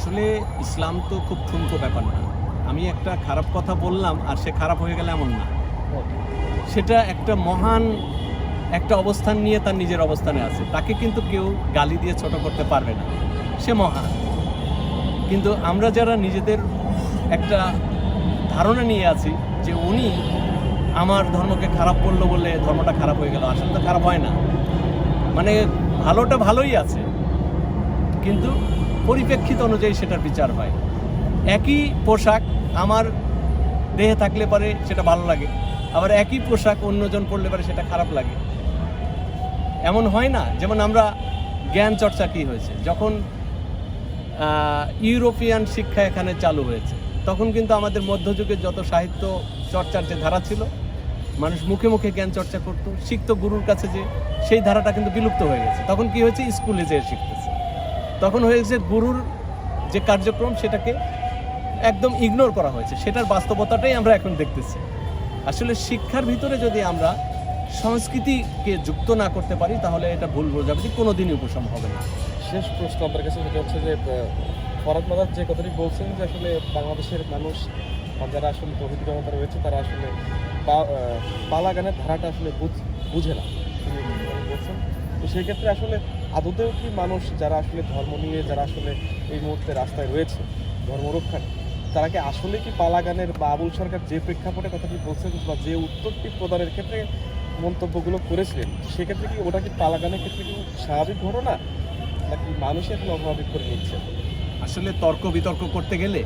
আসলে ইসলাম তো খুব ঠুনকো ব্যাপার না। আমি একটা খারাপ কথা বললাম আর সে খারাপ হয়ে গেলে এমন না। সেটা একটা মহান একটা অবস্থান নিয়ে তার নিজের অবস্থানে আছে। তাকে কিন্তু কেউ গালি দিয়ে ছোট করতে পারবে না। সে মহান। কিন্তু আমরা যারা নিজেদের একটা ধারণা নিয়ে আছি যে উনি আমার ধর্মকে খারাপ করল বলে ধর্মটা খারাপ হয়ে গেল, আসলে তো খারাপ হয় না। মানে ভালোটা ভালোই আছে। কিন্তু পরিপ্রেক্ষিত অনুযায়ী সেটার বিচার হয়। একই পোশাক আমার দেহে থাকলে পারে সেটা ভালো লাগে, আবার একই পোশাক অন্যজন পরলে পরে সেটা খারাপ লাগে। এমন হয় না, যেমন আমরা জ্ঞান চর্চা কি হয়েছে? যখন ইউরোপিয়ান শিক্ষা এখানে চালু হয়েছে, তখন কিন্তু আমাদের মধ্যযুগের যত সাহিত্য চর্চার যে ধারা ছিল, মানুষ মুখে মুখে জ্ঞান চর্চা করতো। শিখতো গুরুর কাছে যে, সেই ধারাটা কিন্তু বিলুপ্ত হয়ে গেছে। তখন কি হয়েছে? স্কুলে যেয়ে শিখতেছে। তখন হয়েছে গুরুর যে কার্যক্রম, সেটাকে একদম ইগনোর করা হয়েছে। সেটার বাস্তবতাটাই আমরা এখন দেখতেছি। আসলে শিক্ষার ভিতরে যদি আমরা সংস্কৃতিকে যুক্ত না করতে পারি, তাহলে এটা ভুল বোঝাবুঝি, কোনোদিনই উপশম হবে না। শেষ প্রশ্ন আপনার কাছে যেটা হচ্ছে যে ফরাদ মাদার যে কথাটি বলছেন যে আসলে বাংলাদেশের মানুষ যারা আসলে তহিদ জনতা রয়েছে, তারা আসলে পালা গানের ধারাটা আসলে বুঝ- বুঝে না। বলছেন? তো সেই ক্ষেত্রে আসলে আদতেও কি মানুষ যারা আসলে ধর্ম নিয়ে, যারা আসলে এই মুহূর্তে রাস্তায় রয়েছে ধর্ম রক্ষার, তারা কি আসলে কি পালাগানের বা আবুল সরকার যে প্রেক্ষাপটে কথাটি বলছেন বা যে উত্তরটি প্রদানের ক্ষেত্রে মন্তব্যগুলো করেছিলেন সেক্ষেত্রে কি ওটা কি পালাগানের ক্ষেত্রে কি স্বাভাবিক ঘটনা নাকি মানুষই এখন অভাবিক করে নিচ্ছে? আসলে তর্ক বিতর্ক করতে গেলে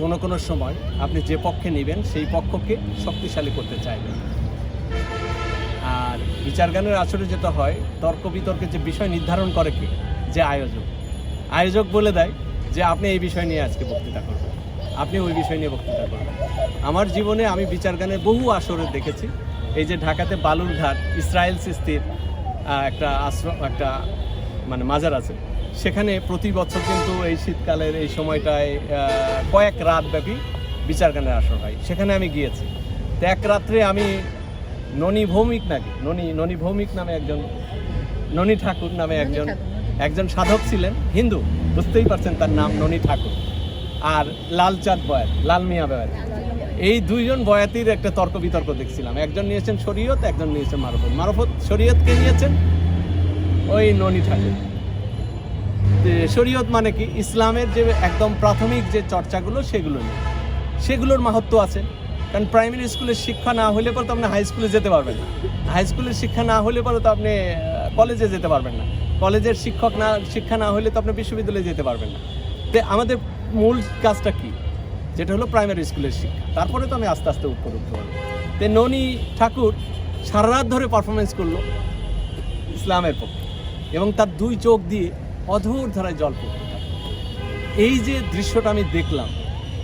কোনো কোনো সময় আপনি যে পক্ষে নেবেন সেই পক্ষকে শক্তিশালী করতে চাইবেন। বিচার গানের আসরে যেটা হয়, তর্ক বিতর্কের যে বিষয় নির্ধারণ করে কে? যে আয়োজক। আয়োজক বলে দেয় যে আপনি এই বিষয় নিয়ে আজকে বক্তৃতা করবেন। আপনি ওই বিষয় নিয়ে বক্তৃতা করবেন। আমার জীবনে আমি বিচার গানের বহু আসরে দেখেছি। এই যে ঢাকাতে বালুরঘাট, ইসরায়েল সিস্তির একটা আশ্রম একটা মানে মাজার আছে। সেখানে প্রতি বছর কিন্তু এই শীতকালের এই সময়টায় কয়েক রাত ব্যাপী বিচার গানের আসর হয়। সেখানে আমি গিয়েছি। তো এক রাত্রে আমি ননী ভৌমিক নাকি? ননী ননী ভৌমিক নামে একজন ননী ঠাকুর নামে একজন একজন সাধক ছিলেন হিন্দু। বুঝতেই পারছেন তার নাম ননী ঠাকুর। আর লালচাঁদ বয়াত লাল মিয়া বয়াত। এই দুইজন বয়াতির একটা তর্ক বিতর্ক দেখছিলাম। একজন নিয়েছেন শরীয়ত একজন নিয়েছেন মারফত। মারফত শরীয়তকে নিয়েছেন ওই ননী ঠাকুর। শরীয়ত মানে কি? ইসলামের যে একদম প্রাথমিক যে চর্চাগুলো সেগুলো নিয়ে। সেগুলোর মাহাত্ম আছে। কারণ প্রাইমারি স্কুলের শিক্ষা না হলে পরে তো আপনি হাই স্কুলে যেতে পারবেন না। হাই স্কুলের শিক্ষা না হলে পরে তো আপনি কলেজে যেতে পারবেন না। কলেজের শিক্ষক না, শিক্ষা না হলে তো আপনি বিশ্ববিদ্যালয়ে যেতে পারবেন না। তো আমাদের মূল কাজটা কি? যেটা হলো প্রাইমারি স্কুলের শিক্ষা। তারপরে তো আমি আস্তে আস্তে উপর উঠতে পারব। তো ননী ঠাকুর সারা রাত ধরে পারফরমেন্স করল ইসলামের পক্ষে এবং তার দুই চোখ দিয়ে অধর ধারায় জল পড়তে। এই যে দৃশ্যটা আমি দেখলাম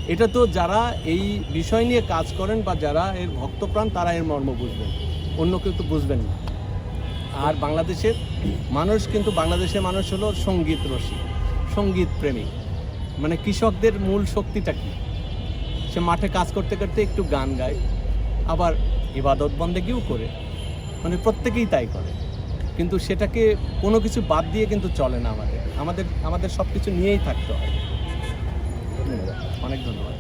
এটা তো যারা এই বিষয় নিয়ে কাজ করেন বা যারা এর ভক্তপ্রাণ, তারা এর মর্ম বুঝবেন। অন্য কেউ তো বুঝবেন না। আর বাংলাদেশের মানুষ কিন্তু, বাংলাদেশের মানুষ হলো সংগীত রসিক, সংগীত প্রেমিক মানে কৃষকদের মূল শক্তিটা কি? সে মাঠে কাজ করতে করতে একটু গান গায়, আবার ইবাদত বন্দেগিও করে। মানে প্রত্যেকেই তাই করে। কিন্তু সেটাকে কোনো কিছু বাদ দিয়ে কিন্তু চলে না আমাদের। আমাদের আমাদের সব কিছু নিয়েই থাকতে হয়। অনেক ধন্যবাদ।